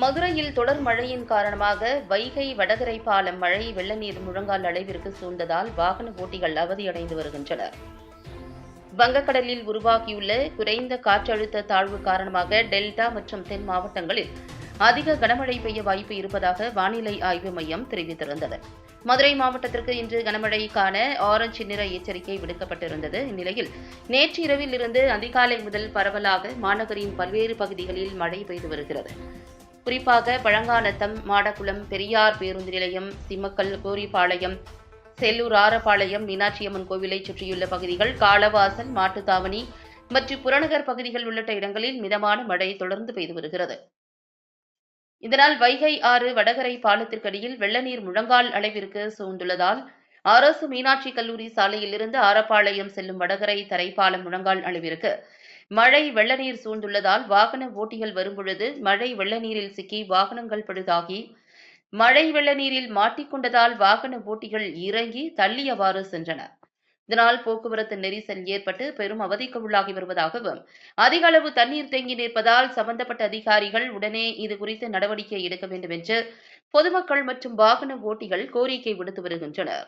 மதுரையில் தொடர் மழையின் காரணமாக வைகை வடகரை பாலம் மழை வெள்ளநீர் முழங்கால் அளவிற்கு சூழ்ந்ததால் வாகன ஓட்டிகள் அவதியடைந்து வருகின்றனர். வங்கக்கடலில் உருவாகியுள்ள குறைந்த காற்றழுத்த தாழ்வு காரணமாக டெல்டா மற்றும் தென் மாவட்டங்களில் அதிக கனமழை பெய்ய வாய்ப்பு இருப்பதாக வானிலை ஆய்வு மையம் தெரிவித்திருந்தது. மதுரை மாவட்டத்திற்கு இன்று கனமழைக்கான ஆரஞ்சு நிற எச்சரிக்கை விடுக்கப்பட்டிருந்தது. இந்நிலையில் நேற்று இரவில் இருந்து அதிகாலை முதல் பரவலாக மாநகரின் பல்வேறு பகுதிகளில் மழை பெய்து வருகிறது. குறிப்பாக பழங்காநத்தம் மாடக்குளம் பெரியார் பேருந்து நிலையம் சிம்மக்கல் கோரிபாளையம் செல்லூர் ஆரப்பாளையம் மீனாட்சியம்மன் கோவிலை சுற்றியுள்ள பகுதிகள் காலவாசல் மாட்டுத்தாவணி மற்றும் புறநகர் பகுதிகள் உள்ளிட்ட இடங்களில் மிதமான மழை தொடர்ந்து பெய்து வருகிறது. இதனால் வைகை ஆறு வடகரை பாலத்திற்கடியில் வெள்ளநீர் முழங்கால் அளவிற்கு சூழ்ந்துள்ளதால் அரசு மீனாட்சி கல்லூரி சாலையிலிருந்து ஆரப்பாளையம் செல்லும் வடகரை தரைப்பாலம் முழங்கால் அளவிற்கு மழை வெள்ள நீர் சூழ்ந்துள்ளதால் வாகன ஓட்டிகள் வரும்பொழுது மழை வெள்ளநீரில் சிக்கி வாகனங்கள் பழுதாகி மழை வெள்ள நீரில் மாட்டிக்கொண்டதால் வாகன ஓட்டிகள் இறங்கி தள்ளியவாறு சென்றனர் இதனால் போக்குவரத்து நெரிசல் ஏற்பட்டு பெரும் அவதிக்கு உள்ளாகி வருவதாகவும் அதிக அளவு தண்ணீர் தேங்கி நிற்பதால் சம்பந்தப்பட்ட அதிகாரிகள் உடனே இது குறித்து நடவடிக்கை எடுக்க வேண்டும் என்று பொதுமக்கள் மற்றும் வாகன ஓட்டிகள் கோரிக்கை விடுத்து வருகின்றனர்.